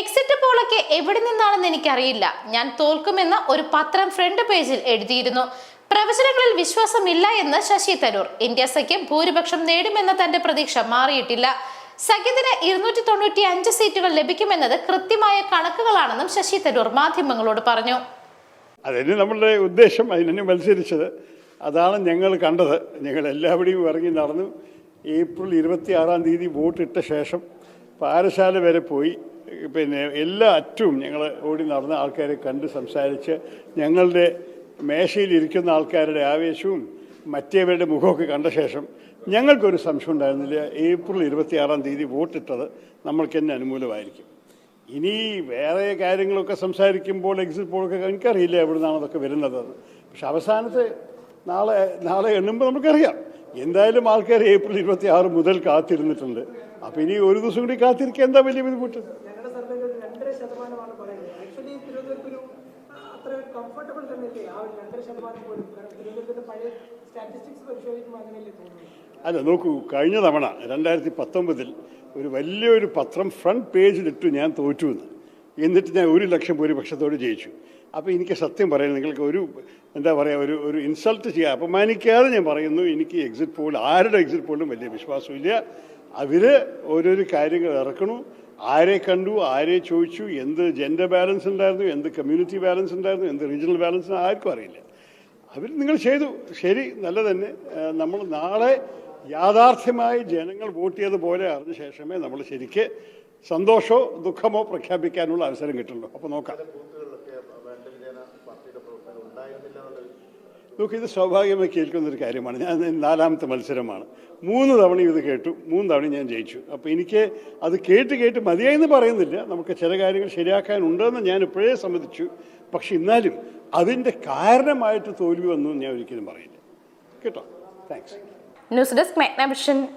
Exit പോളൊക്കെ എവിടെ നിന്നാണെന്ന് എനിക്കറിയില്ല. ഞാൻ തോൽക്കുമെന്ന് ഒരു പത്രം ഫ്രണ്ട് പേജിൽ എഴുതിയിരുന്നു. പ്രവചനങ്ങളിൽ വിശ്വാസമില്ല എന്ന് ശശി തരൂർ. ഇന്ത്യ സഖ്യം ഭൂരിപക്ഷം നേടുമെന്ന തന്റെ പ്രതീക്ഷ മാറിയിട്ടില്ല. സഖ്യത്തിന് ഇരുന്നൂറ്റി തൊണ്ണൂറ്റി അഞ്ച് സീറ്റുകൾ ലഭിക്കുമെന്നത് കൃത്യമായ കണക്കുകളാണെന്നും ശശി തരൂർ മാധ്യമങ്ങളോട് പറഞ്ഞു. അതിന് നമ്മളുടെ ഉദ്ദേശം. അതിനെ മത്സരിച്ചത്. അതാണ് ഞങ്ങൾ കണ്ടത്. ഞങ്ങൾ എല്ലാവരുടെയും ഇറങ്ങി നടന്നു. ഏപ്രിൽ ഇരുപത്തി ആറാം തീയതി വോട്ടിട്ട ശേഷം പാരശാല വരെ പോയി. പിന്നെ എല്ലാ അറ്റവും ഞങ്ങൾ ഓടി നടന്ന ആൾക്കാരെ കണ്ട് സംസാരിച്ച് ഞങ്ങളുടെ മേശയിലിരിക്കുന്ന ആൾക്കാരുടെ ആവേശവും മറ്റേവരുടെ മുഖമൊക്കെ കണ്ട ശേഷം ഞങ്ങൾക്കൊരു സംശയം ഉണ്ടായിരുന്നില്ല. ഏപ്രിൽ ഇരുപത്തിയാറാം തീയതി വോട്ടിട്ടത് നമ്മൾക്ക് തന്നെ അനുകൂലമായിരിക്കും. ഇനി വേറെ കാര്യങ്ങളൊക്കെ സംസാരിക്കുമ്പോൾ എക്സിറ്റ് പോളൊക്കെ എനിക്കറിയില്ല എവിടെ നിന്നാണ് അതൊക്കെ വരുന്നത് പക്ഷെ അവസാനത്തെ നാളെ നാളെ എണ്ണുമ്പോൾ നമുക്കറിയാം. എന്തായാലും ആൾക്കാർ ഏപ്രിൽ ഇരുപത്തി ആറ് മുതൽ കാത്തിരുന്നിട്ടുണ്ട്. അപ്പം ഇനി ഒരു ദിവസം കൂടി കാത്തിരിക്കുക എന്താ വലിയ ബുദ്ധിമുട്ട്? ശതമാനമാണ് പറയുന്നത്. ആക്ച്വലി തിരുവനന്തപുരത്ത് ഒരു അത്ര കംഫർട്ടബിൾ തന്നെയല്ലേ? ആ ഒരു രണ്ടര ശതമാനം പോലും. കാരണം തിരുവനന്തപുരത്തിന്റെ പഴയ സ്റ്റാറ്റിസ്റ്റിക്സ് പരിശോധിക്കുമ്പോൾ അങ്ങനെയല്ലേ തോന്നുന്നത്? അല്ല നോക്കൂ കഴിഞ്ഞ തവണ രണ്ടായിരത്തി പത്തൊമ്പതിൽ ഒരു വലിയൊരു പത്രം ഫ്രണ്ട് പേജിലിട്ടു ഞാൻ തോറ്റു എന്ന് എന്നിട്ട് ഞാൻ ഒരു ലക്ഷം ഭൂരിപക്ഷത്തോട് ജയിച്ചു. അപ്പോൾ എനിക്ക് സത്യം പറയാം നിങ്ങൾക്ക് ഒരു എന്താ പറയുക ഒരു ഒരു ഇൻസൾട്ട് ചെയ്യുക അപമാനിക്കാതെ ഞാൻ പറയുന്നു എനിക്ക് എക്സിറ്റ് പോൾ ആരുടെ എക്സിറ്റ് പോളിലും വലിയ വിശ്വാസമില്ല. അവർ ഓരോരോ കാര്യങ്ങൾ ഇറക്കണു. ആരെ കണ്ടു ആരെ ചോദിച്ചു എന്ത് ജെൻഡർ ബാലൻസ് ഉണ്ടായിരുന്നു എന്ത് കമ്മ്യൂണിറ്റി ബാലൻസ് ഉണ്ടായിരുന്നു എന്ത് റീജിയണൽ ബാലൻസ് ആർക്കും അറിയില്ല. അവർ നിങ്ങൾ ചെയ്തു. ശരി നല്ല തന്നെ നമ്മൾ നാളെ യാഥാർത്ഥ്യമായി ജനങ്ങൾ വോട്ട് ചെയ്തതുപോലെ അറിഞ്ഞ ശേഷമേ നമ്മൾ ശരിക്ക് സന്തോഷമോ ദുഃഖമോ പ്രഖ്യാപിക്കാനുള്ള അവസരം കിട്ടുള്ളൂ. അപ്പോൾ നോക്കാം. നോക്ക് ഇത് സ്വാഭാവികമായി കേൾക്കുന്ന ഒരു കാര്യമാണ്. ഞാൻ നാലാമത്തെ മത്സരമാണ്. മൂന്ന് തവണയും ഇത് കേട്ടു. മൂന്ന് തവണയും ഞാൻ ജയിച്ചു. അപ്പോൾ എനിക്ക് അത് കേട്ട് കേട്ട് മതിയായെന്ന് പറയുന്നില്ല. നമുക്ക് ചില കാര്യങ്ങൾ ശരിയാക്കാനുണ്ടെന്ന് ഞാൻ ഇപ്പോഴേ സമ്മതിച്ചു. പക്ഷെ എന്നാലും അതിന്റെ കാരണമായിട്ട് തോൽവി വന്നു ഞാൻ ഒരിക്കലും പറയില്ല. കേട്ടോ? Thanks news desk മെഗ്നവിഷൻ